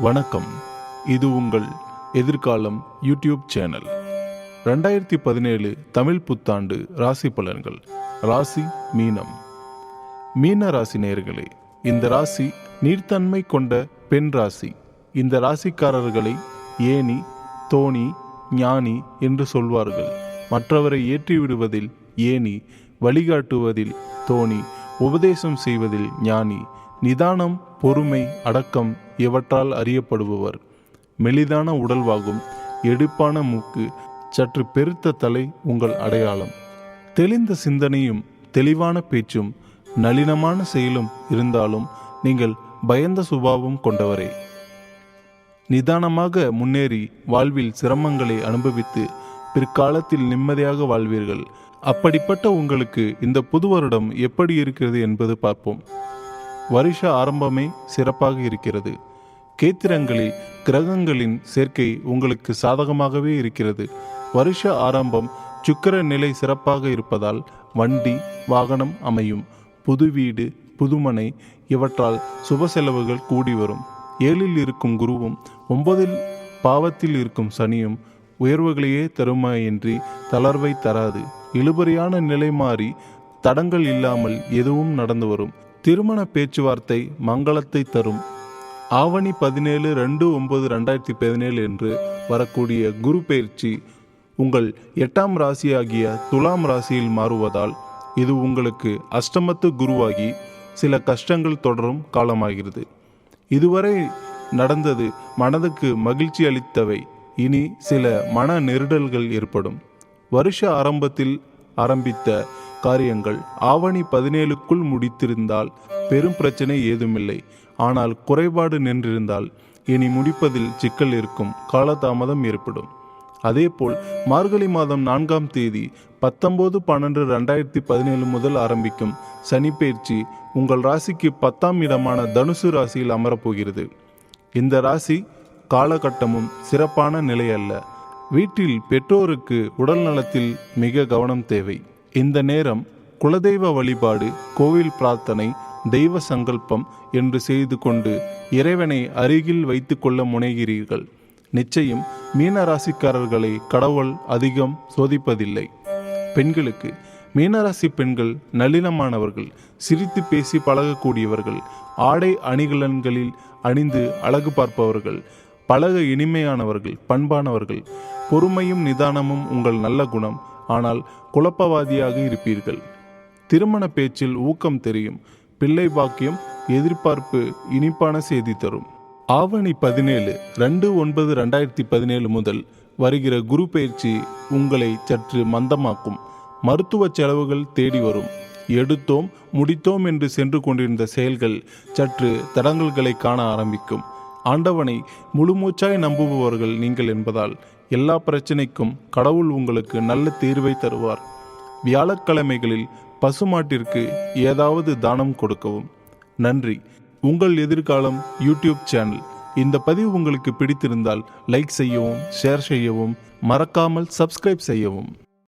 வணக்கம். இது உங்கள் எதிர்காலம் யூடியூப் சேனல். ரெண்டாயிரத்தி பதினேழு தமிழ் புத்தாண்டு ராசி பலன்கள். ராசி மீனம். மீன ராசி நேர்களே இந்த ராசி நீர்த்தன்மை கொண்ட பெண் ராசி. இந்த ராசிக்காரர்களை ஏணி தோணி ஞானி என்று சொல்வார்கள். மற்றவரை ஏற்றி விடுவதில் ஏணி வழிகாட்டுவதில் தோணி உபதேசம் செய்வதில் ஞானி நிதானம் பொறுமை அடக்கம் இவற்றால் அறியப்படுபவர். மெலிதான உடல்வாகும் எடுப்பான மூக்கு சற்று பெருத்த தலை உங்கள் அடையாளம். தெளிந்த சிந்தனையும் தெளிவான பேச்சும் நளினமான செயலும் இருந்தாலும் நீங்கள் பயந்த சுபாவம் கொண்டவரே. நிதானமாக முன்னேறி வாழ்வில் சிரமங்களை அனுபவித்து பிற்காலத்தில் நிம்மதியாக வாழ்வீர்கள். அப்படிப்பட்ட உங்களுக்கு இந்த புது வருடம் எப்படி இருக்கிறது என்பது பார்ப்போம். வருஷ ஆரம்பமே சிறப்பாக இருக்கிறது. கேத்திரங்களில் கிரகங்களின் சேர்க்கை உங்களுக்கு சாதகமாகவே இருக்கிறது. வருஷ ஆரம்பம் சுக்கிர நிலை சிறப்பாக இருப்பதால் வண்டி வாகனம் அமையும். புது வீடு புதுமனை இவற்றால் சுப செலவுகள் கூடி வரும். ஏழில் இருக்கும் குருவும் ஒன்பதில் பாவத்தில் இருக்கும் சனியும் உயர்வுகளையே தருமாயின்றி தளர்வை தராது. இழுபறியான நிலை மாறி தடங்கள் இல்லாமல் எதுவும் நடந்து வரும். திருமண பேச்சுவார்த்தை மங்களத்தை தரும். ஆவணி பதினேழு ரெண்டு ஒன்பது ரெண்டாயிரத்தி பதினேழு என்று வரக்கூடிய குரு பயிற்சி உங்கள் எட்டாம் ராசியாகிய துலாம் ராசியில் மாறுவதால் இது உங்களுக்கு அஷ்டமத்து குருவாகி சில கஷ்டங்கள் தொடரும் காலமாகிறது. இதுவரை நடந்தது மனதுக்கு மகிழ்ச்சி அளித்தவை. இனி சில மன நெருடல்கள் ஏற்படும். வருஷ ஆரம்பத்தில் ஆரம்பித்த காரியங்கள் ஆவணி பதினேழுக்குள் முடித்திருந்தால் பெரும் பிரச்சனை ஏதுமில்லை. ஆனால் குறைபாடு நின்றிருந்தால் இனி முடிப்பதில் சிக்கல் இருக்கும் காலதாமதம் ஏற்படும். அதேபோல் மார்கழி மாதம் நான்காம் தேதி பத்தொன்பது பன்னெண்டு ரெண்டாயிரத்தி பதினேழு முதல் ஆரம்பிக்கும் சனிப்பெயர்ச்சி உங்கள் ராசிக்கு பத்தாம் இடமான தனுசு ராசியில் அமரப்போகிறது. இந்த ராசி காலகட்டமும் சிறப்பான நிலை அல்ல. வீட்டில் பெற்றோருக்கு உடல் நலத்தில் மிக கவனம் தேவை. இந்த நேரம் குலதெய்வ வழிபாடு கோவில் பிரார்த்தனை தெய்வ சங்கல்பம் என்று செய்து கொண்டு இறைவனை அருகில் வைத்து கொள்ள முனைகிறீர்கள். நிச்சயம் மீன ராசிக்காரர்களை கடவுள் அதிகம் சோதிப்பதில்லை. பெண்களுக்கு மீனராசி பெண்கள் நளினமானவர்கள் சிரித்து பேசி பழகக்கூடியவர்கள் ஆடை அணிகலன்களில் அணிந்து அழகு பார்ப்பவர்கள் பழக இனிமையானவர்கள் பண்பானவர்கள் பொறுமையும் நிதானமும் உங்கள் நல்ல குணம். ஆனால் குழப்பவாதியாக இருப்பீர்கள். திருமண பேச்சில் ஊக்கம் தெரியும். பிள்ளை பாக்கியம் எதிர்பார்ப்பு இனிப்பான செய்தி தரும். ஆவணி பதினேழு ரெண்டு ஒன்பது ரெண்டாயிரத்தி பதினேழு முதல் வருகிற குரு பயிற்சி உங்களை சற்று மந்தமாக்கும். மருத்துவ செலவுகள் தேடி வரும். எடுத்தோம் முடித்தோம் என்று சென்று கொண்டிருந்த செயல்கள் சற்று தடங்கல்களை காண ஆரம்பிக்கும். ஆண்டவனை முழுமூச்சாய் நம்புபவர்கள் நீங்கள் என்பதால் எல்லா பிரச்சனைக்கும் கடவுள் உங்களுக்கு நல்ல தீர்வை தருவார். வியாழக்கிழமைகளில் பசுமாட்டிற்கு ஏதாவது தானம் கொடுக்கவும். நன்றி. உங்கள் எதிர்காலம் யூடியூப் சேனல். இந்த பதிவு உங்களுக்கு பிடித்திருந்தால் லைக் செய்யவும் ஷேர் செய்யவும் மறக்காமல் சப்ஸ்கிரைப் செய்யவும்.